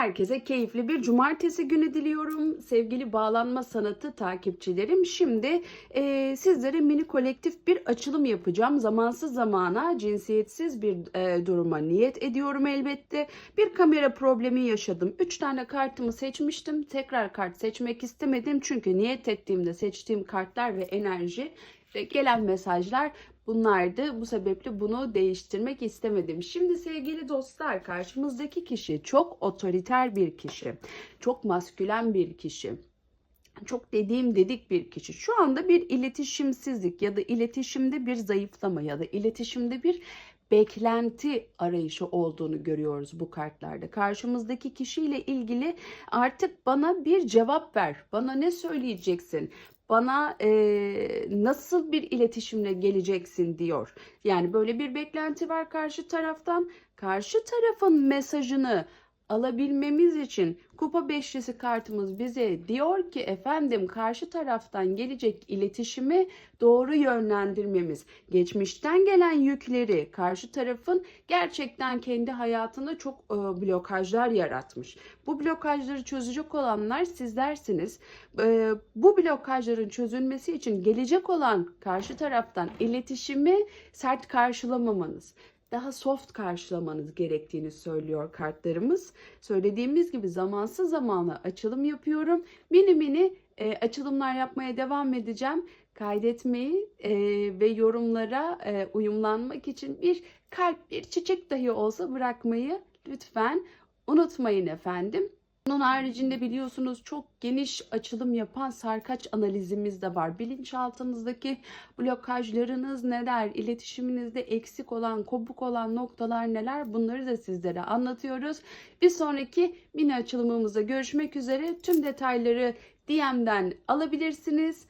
Herkese keyifli bir cumartesi günü diliyorum. Sevgili bağlanma sanatı takipçilerim. Şimdi e, sizlere mini kolektif bir açılım yapacağım. Zamansız zamana cinsiyetsiz bir e, duruma niyet ediyorum elbette. Bir kamera problemi yaşadım. 3 tane kartımı seçmiştim. Tekrar kart seçmek istemedim. Çünkü niyet ettiğimde seçtiğim kartlar ve enerji gelen mesajlar bunlardı. Bu sebeple bunu değiştirmek istemedim. Şimdi sevgili dostlar karşımızdaki kişi çok otoriter bir kişi. Çok maskülen bir kişi. Çok dediğim dedik bir kişi. Şu anda bir iletişimsizlik ya da iletişimde bir zayıflama ya da iletişimde bir beklenti arayışı olduğunu görüyoruz bu kartlarda. Karşımızdaki kişiyle ilgili artık bana bir cevap ver. Bana ne söyleyeceksin? Bana e, nasıl bir iletişimle geleceksin diyor. Yani böyle bir beklenti var karşı taraftan. Karşı tarafın mesajını alabilmemiz için kupa beşlisi kartımız bize diyor ki efendim karşı taraftan gelecek iletişimi doğru yönlendirmemiz. Geçmişten gelen yükleri karşı tarafın gerçekten kendi hayatında çok e, blokajlar yaratmış. Bu blokajları çözecek olanlar sizlersiniz. E, bu blokajların çözülmesi için gelecek olan karşı taraftan iletişimi sert karşılamamanız daha soft karşılamanız gerektiğini söylüyor kartlarımız. Söylediğimiz gibi zamansız zamanla açılım yapıyorum. Mini mini e, açılımlar yapmaya devam edeceğim. Kaydetmeyi e, ve yorumlara e, uyumlanmak için bir kalp, bir çiçek dahi olsa bırakmayı lütfen unutmayın efendim. Bunun haricinde biliyorsunuz çok geniş açılım yapan sarkaç analizimiz de var. Bilinçaltınızdaki blokajlarınız neler, iletişiminizde eksik olan, kopuk olan noktalar neler bunları da sizlere anlatıyoruz. Bir sonraki mini açılımımızda görüşmek üzere. Tüm detayları DM'den alabilirsiniz.